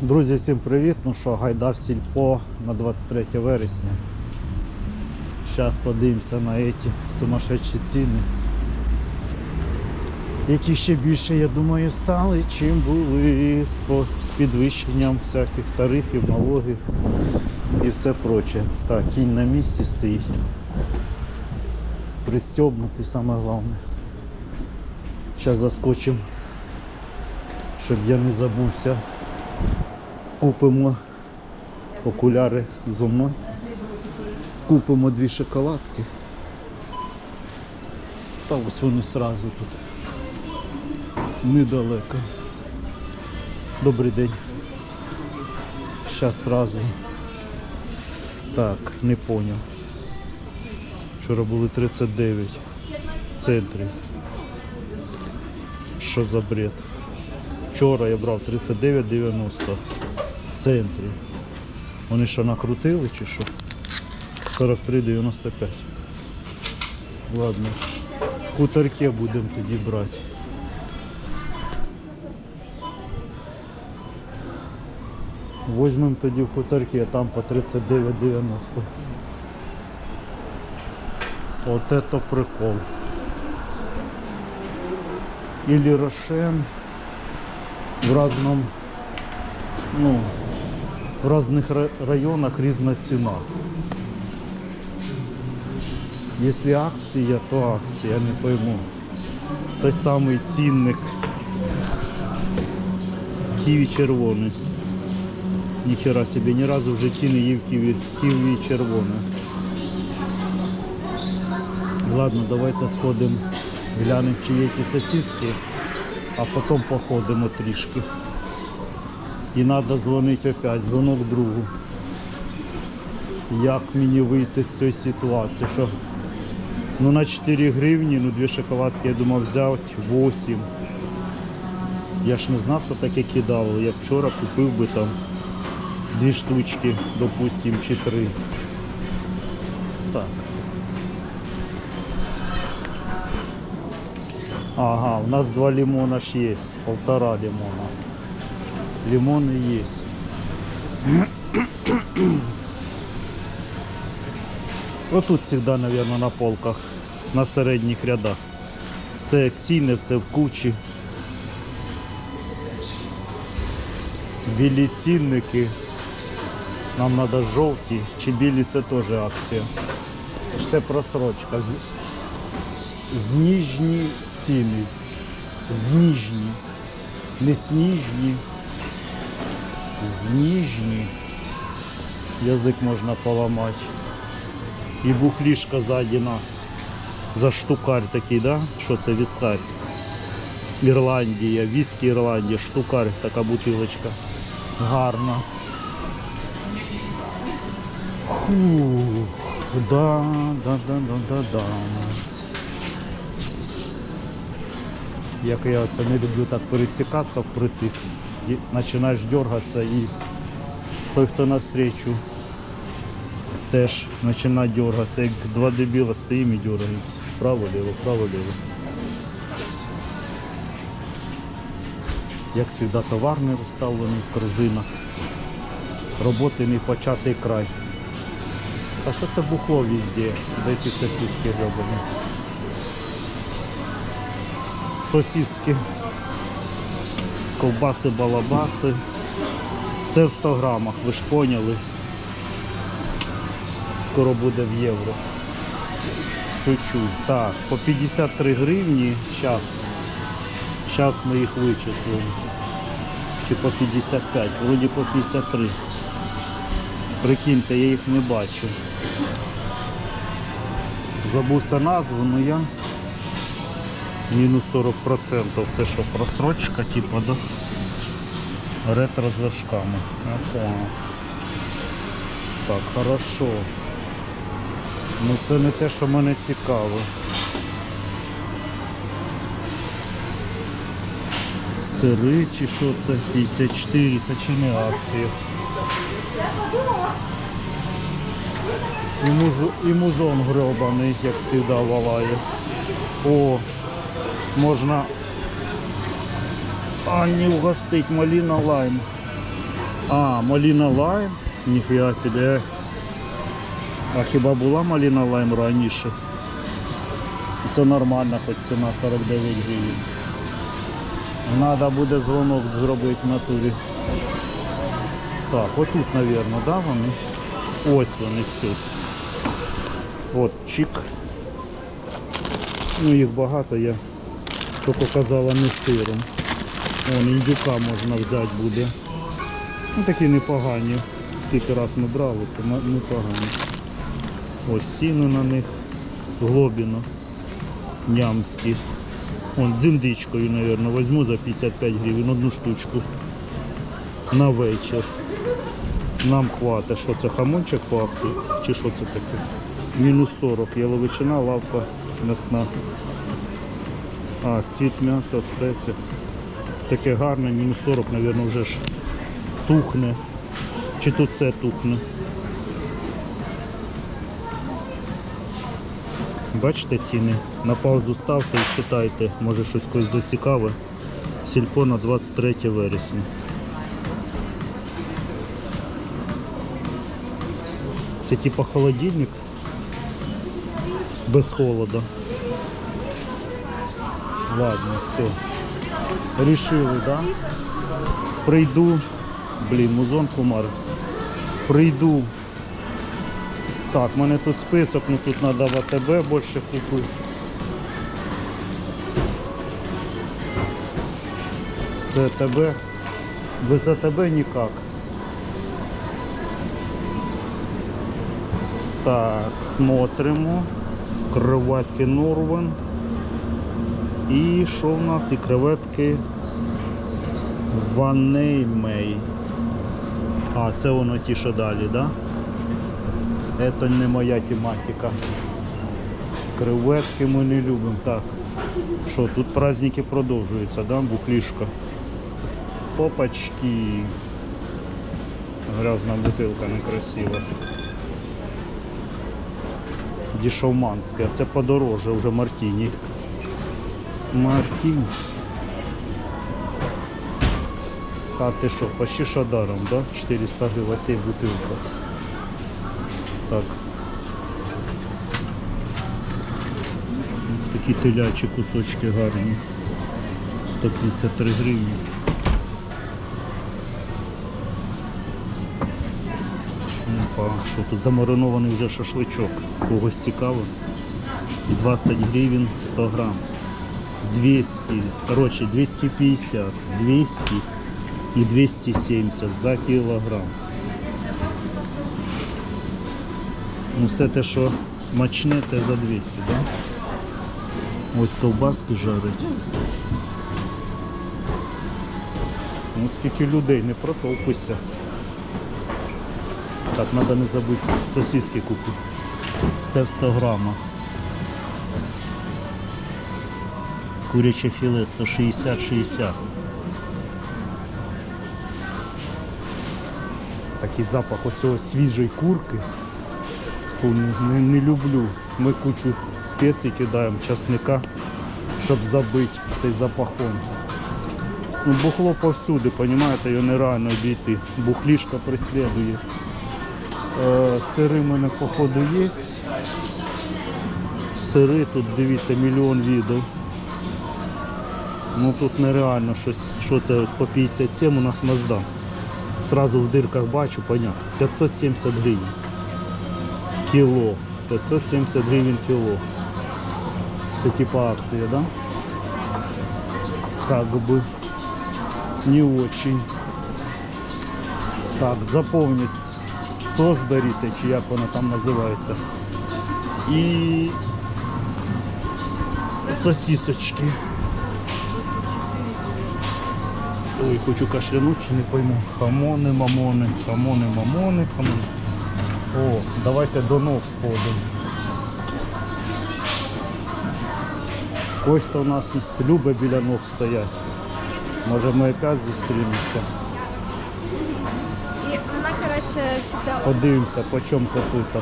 Друзі, всім привіт! Ну що, гайда сільпо на 23 вересня. Зараз подивимося на ці сумасшедші ціни. Які ще більше, я думаю, стали, чим були з, по- з підвищенням всяких тарифів, налогів і все проче. Так, кінь на місці стоїть. Пристьобнутий, саме головне. Зараз заскочимо, щоб я не забувся. Купимо окуляри зо мною. Купимо дві шоколадки. Та ось вони сразу тут. Недалеко. Добрий день. Щас сразу. Так, не поняв. Вчора були 39 в центрі. Що за бред? Вчора я брав 39,90 в центрі. Вони що накрутили чи що? 43,95. Ладно. Хуторки будемо тоді брати. Возьмемо тоді в хуторки, а там по 39,90. От это прикол. Или Рошен в разном, ну, в разных ра- районах різна ціна. Якщо акція, то акція, я не пойму. Той самий цінник ківі червоний. Ніхера собі, ні разу в житті не їв ківі, ківі червоне. Ладно, давайте сходимо, глянемо, чи є ті сосиски, а потім походимо трішки. І треба дзвонити опять, дзвонок другу. Як мені вийти з цієї ситуації? Що ну на 4 гривні, ну дві шоколадки я думав взяти 8. Я ж не знав, що таке кидало. Я вчора купив би там дві штучки, допустим, чи три. Так. Ага, у нас два лимона ж есть, полтора лимона. Лимоны есть. Вот тут всегда, наверное, на полках, на середніх рядах. Все акційне, все в кучі. Білі цінники. Нам треба жовті, чи білі це теж акція. Ж Це просрочка. З- Зніжні ціни. Зніжні. Не сніжні. Зніжні. Язик можна поламати. І бухлішка ззаді нас. За штукарь такий, да? Що це віскарь? Ірландія, віскі Ірландія, штукарь, така бутилочка. Гарна. Фух, да, да, да, да, да, да. Як я це не люблю так пересікатися впритик. Починаєш дергатися і той, хто навстречу, теж починає дергатися. Як два дебіла стоїмо і дергаємося. Право-ліво, право-ліво. Як завжди, товар не розставлений в корзинах. Роботи не початий край. А що це бухло везде? Де ці сосиски гребані? Сосиски. Ковбаси, балабаси. Все в 100 грамах, ви ж поняли. Скоро буде в євро. Шучу. Так, по 53 гривні. Зараз. Зараз ми їх вичислимо. Чи по 55, вроді по 53. Прикиньте, я їх не бачу. Забувся назву, але я мінус 40%. Це що, просрочка, типу, да? Ретро з важками. Я. Так, хорошо. Ну це не те, що мене цікаво. Сири чи що це? 54, та чи не акція? І, і музон гробаний, як завжди валає. О, можна Анні угостить маліна лайм. А, маліна лайм. Ніфіга себе. А хіба була маліна лайм раніше? Це нормально, хоч ціна 49 гривень. Надо буде дзвонок зробити в натурі. Так, отут, мабуть, да, вони? Ось вони всі. От чик. Ну їх багато, я тільки казала не сиром. Вон індюка можна взяти буде. Ну такі непогані. Скільки раз ми брали, то непогані. Ось сіно на них, глобіно, нямські. Вон з індичкою, мабуть, візьму за 55 гривень одну штучку на вечір. Нам хватить. Що це хамончик по акції? Чи що це таке? Мінус 40. Яловичина, лавка м'ясна. А, світ м'яса, спеція. Таке гарне, мінус 40, мабуть, вже ж тухне. Чи тут це тухне? Бачите ціни? На паузу ставте і читайте, може щось когось зацікаве. Сільпо на 23 вересня. Це типа холодильник без холода. Ладно, все. Рішили, да? Прийду. Блін, музон кумар. Прийду. Так, в мене тут список, ну тут треба в АТБ більше купити. Це АТБ. Без АТБ ніяк. Так, смотримо. Креветки Норвен. І що в нас? І креветки Ванеймей. А, це воно ті, що далі, да? Це не моя тематика. Креветки ми не любимо. Так. Що, тут праздники продовжуються, да? Бухлішка. Попачки. Грязна бутилка некрасива. Дішовманське, це подороже вже Мартіні. Мартіні. Та ти що, почти що даром, да? 400 гривень сей бутилка. Так. Такі телячі кусочки гарні. 153 гривні. Опа, що тут замаринований вже шашличок. Когось цікаво. 20 гривень 100 грам. 200, короче, 250, 200 і 270 за кілограм. Ну все те, що смачне, те за 200, да? Ось ковбаски жарять. Ну скільки людей, не протовпуйся. Так, треба не забути сосиски купити. Все в 100 грамах. Куряче філе 160-60. Такий запах оцього свіжої курки. Фу, не, не, люблю. Ми кучу спецій кидаємо, часника, щоб забити цей запахон. Ну, бухло повсюди, розумієте, його нереально обійти. Бухлішка преслідує. Е, сири в мене походу є. Сири тут, дивіться, мільйон відео. Ну тут нереально щось, що це ось по 57 у нас Мазда. Сразу в дирках бачу, понятно. 570 гривень. Кіло. 570 гривень кіло. Це типа акція, да? Как бы не очень. Так, заповніть сос беріте, чи як воно там називається. І сосисочки. Ой, хочу кашлянуть, чи не пойму. Хамони, мамони, хамони, мамони, хамони. О, давайте до ног сходимо. Ось хто у нас любить біля ног стоять. Може ми опять зустрінемося. И она, короче, всегда... Подивимося, по чому копита.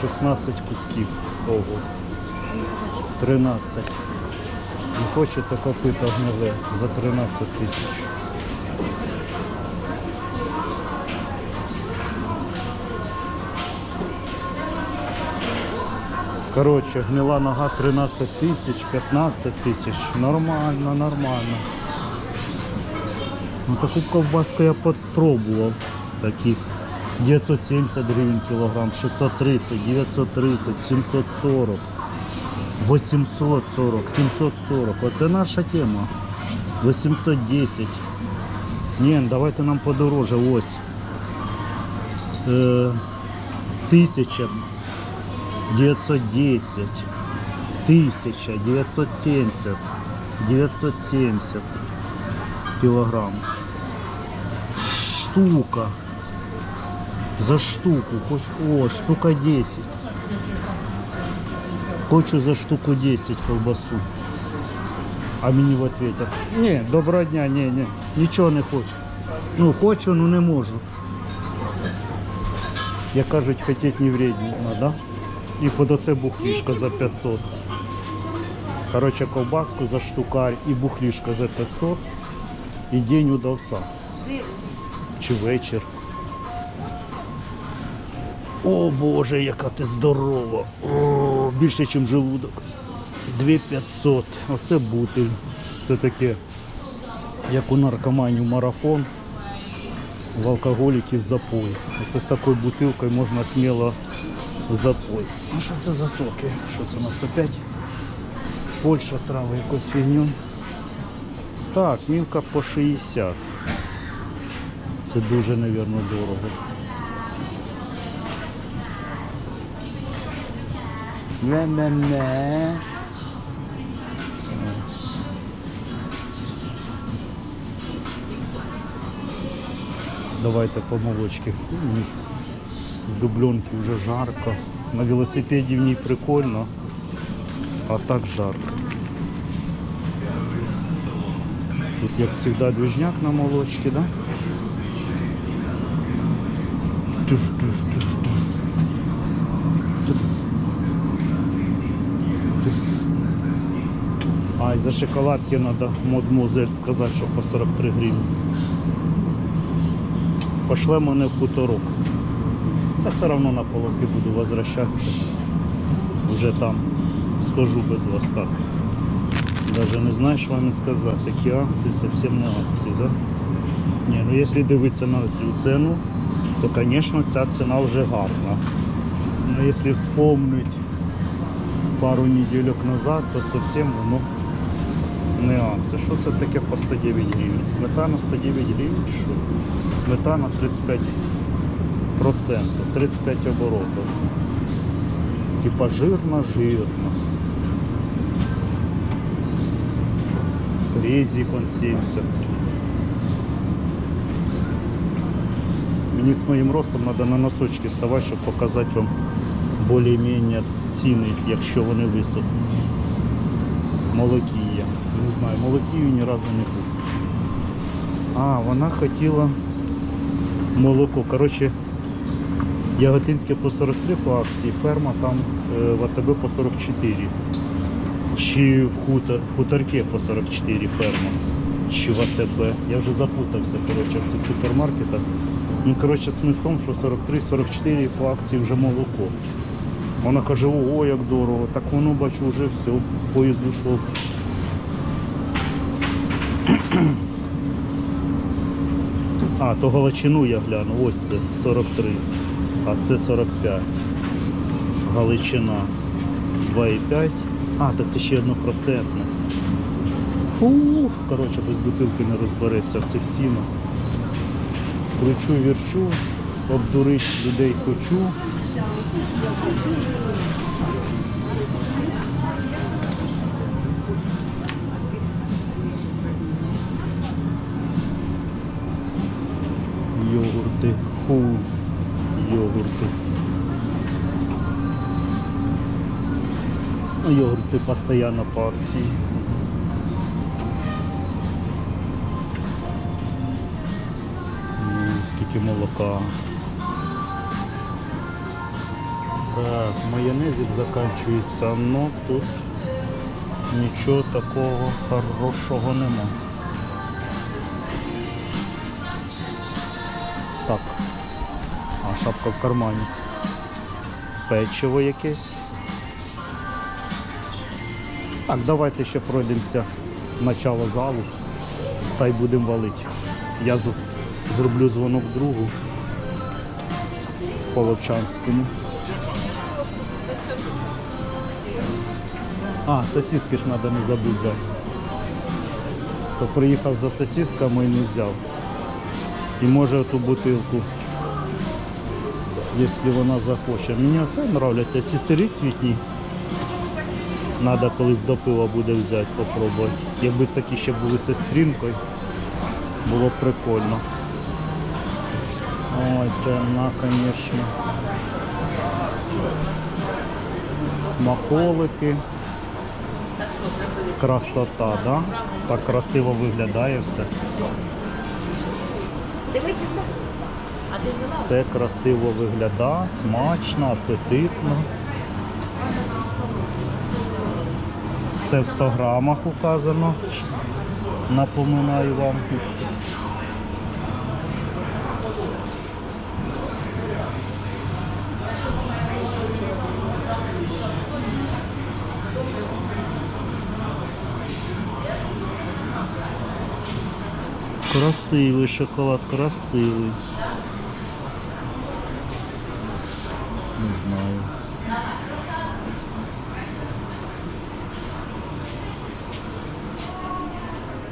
Шістнадцять кусків. Ого. Тринадцять. І хочете копито гниле за 13 тисяч. Коротше, гнила нога 13 тисяч, 15 тисяч. Нормально, нормально. Ну таку ковбаску я попробував. Таких 970 гривень кілограм, 630, 930, 740, 840, 740. Оце наша тема. 810. Ні, давайте нам подороже. Ось. Е, 1000. 910, 1000, 970, 970 килограмм. Штука. За штуку. О, штука 10. Хочу за штуку 10 колбасу. А мені в ответят. Ні, доброго дня, ні, ні, нічого не хочу. Ну, хочу, ну не можу. Як кажуть, хотіть не вредно, да? І под оце бухлішка за 500. Короче, ковбаску за штукарь і бухлішка за 500. І день удався. Чи вечір. О Боже, яка ти здорова. О, Більше, ніж желудок. 2500. Оце бутиль. Це таке, як у наркоманів марафон, в алкоголіків запой. Оце з такою бутилкою можна сміло в запой. А що це за соки? Що це у нас опять? Польща трава якусь фігню. Так, мілка по 60. Це дуже, мабуть, дорого. Не-не-не. Давайте по молочці. В дубленці вже жарко. На велосипеді в ній прикольно, а так жарко. Тут, як завжди, движняк на молочці, да? Туш, А, і за шоколадки треба модмузель сказати, що по 43 гривні. Пошле мене в хуторок. Та все одно на половки буду возвращатися. Уже там схожу без вас так. Даже не знаю, що вам сказати. Такі акції зовсім не акції, да? Ні, ну якщо дивитися на цю ціну, то, звісно, ця ціна вже гарна. Ну, якщо вспомнити пару неділь назад, то зовсім воно акція. Що це таке по 109 гривень? Сметана 109 гривень, що? Сметана 35 процентів, 35 оборотів. Типа жирно, жирно. Резик он 70. Мені з моїм ростом треба на носочки ставати, щоб показати вам більш-менш ціни, якщо вони висохнуть. Молокія. Знаю, молокію ні разу не купив. А, вона хотіла молоко. Коротше, Яготинське по 43 по акції, ферма там е, в АТБ по 44. Чи в хутор, хуторки по 44 ферма, чи в АТБ. Я вже запутався коротше, в цих супермаркетах. Ну, коротше, смисл в тому, що 43-44 по акції вже молоко. Вона каже, ого, як дорого. Так воно бачу, вже все, поїзд ушов. А, то Галичину я гляну, ось це 43, а це 45. Галичина 2,5. А, так це ще однопроцентне. Ух, коротше, без бутилки не розберешся в цих цінах. Кручу, вірчу, обдурить людей хочу. Йогурти, ху, йогурти. Йогурти постійно по скільки молока. Так, майонезик закінчується, но тут Нічого такого хорошого нема. Шапка в кармані. Печиво якесь. Так, давайте ще пройдемося в начало залу. Та й будемо валити. Я зроблю дзвонок другу по Лобчанському. А, сосиски ж треба не забути взяти. То приїхав за сосисками і не взяв. І може ту бутилку, якщо вона захоче. Мені оце подобається, ці сирі цвітні. Треба колись до пива буде взяти, попробувати. Якби такі ще були зі стрінкою, було б прикольно. Ой, це вона, звісно. Смаколики. Красота, да? Так красиво виглядає все. Дивися. Все красиво виглядає, смачно, апетитно. Все в 100 грамах указано. Напоминаю вам. Красивий шоколад, красивий. Не знаю.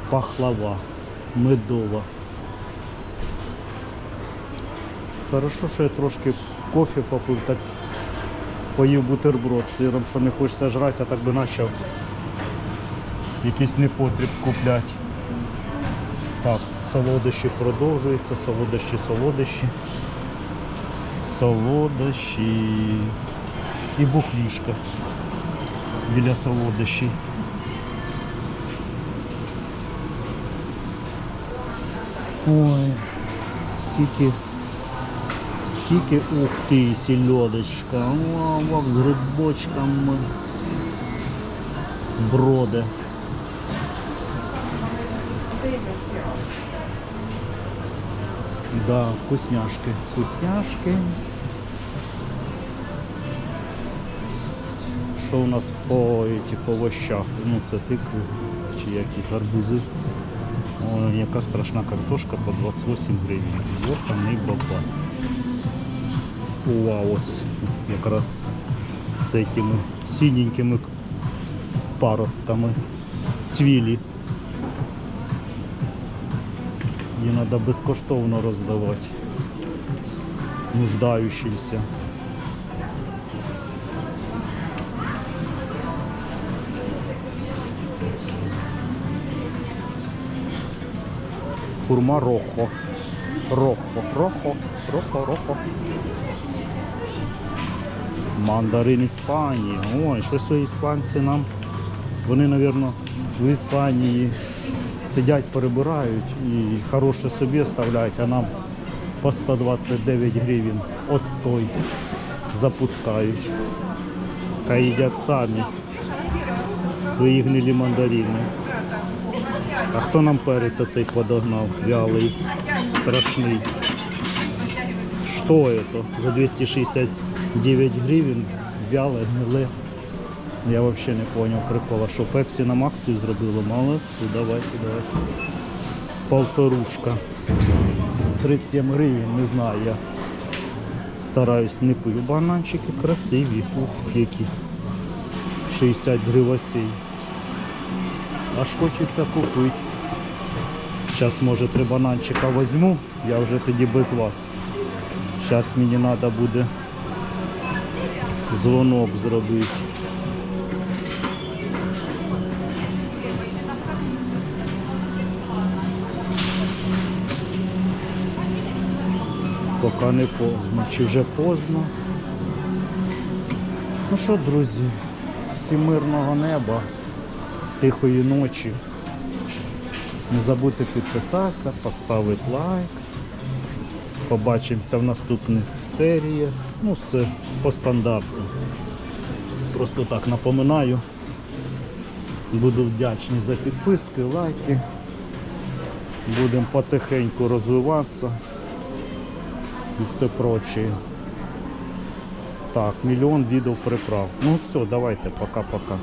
Пахлава, медова. Хорошо, що я трошки кофе попив, так поїв бутерброд з сиром, що не хочеться жрати, а так би почав якийсь непотріб купляти. Так, солодощі продовжуються, солодощі, солодощі. Солодощі. І бухлішка біля солодощів. Ой, скільки, скільки, ух ти, сільодочка, Вау, з грибочками броди. Да, вкусняшки, вкусняшки. Що у нас по, эти, по овощах? Ну це тикви чи які гарбузи. Ой, яка страшна картошка по 28 гривень. Йоханий баба. Вау, ось якраз з цими синенькими паростками. Цвілі. Її треба безкоштовно роздавати нуждающимся. Хурма рохо. Рохо, рохо, рохо, рохо. Мандарин Іспанії. Ой, щось іспанці нам. Вони, мабуть, в Іспанії сидять, перебирають і хороше собі ставляють, а нам по 129 гривень отстой запускають. Та їдять самі свої гнилі мандарини. А хто нам перець цей подогнав? Вялий, страшний. Що это? За 269 гривень вяле, гниле. Я взагалі не зрозумів прикола, що Пепсі нам акцію зробили. Молодці, давайте, давайте. Полторушка. 37 гривень, не знаю, я стараюсь не пив. Бананчики красиві, ух, які. 60 гривосей. Аж хочеться купити. Зараз, може, три бананчика візьму, я вже тоді без вас. Зараз мені треба буде дзвонок зробити. Поки не поздно. Чи вже поздно? Ну що, друзі, всім мирного неба, тихої ночі. Не забудьте підписатися, поставити лайк. Побачимося в наступних серіях. Ну, все по стандарту. Просто так напоминаю. Буду вдячний за підписки, лайки. Будемо потихеньку розвиватися і все прочее. Так, мільйон відео приправ. Ну все, давайте, пока-пока.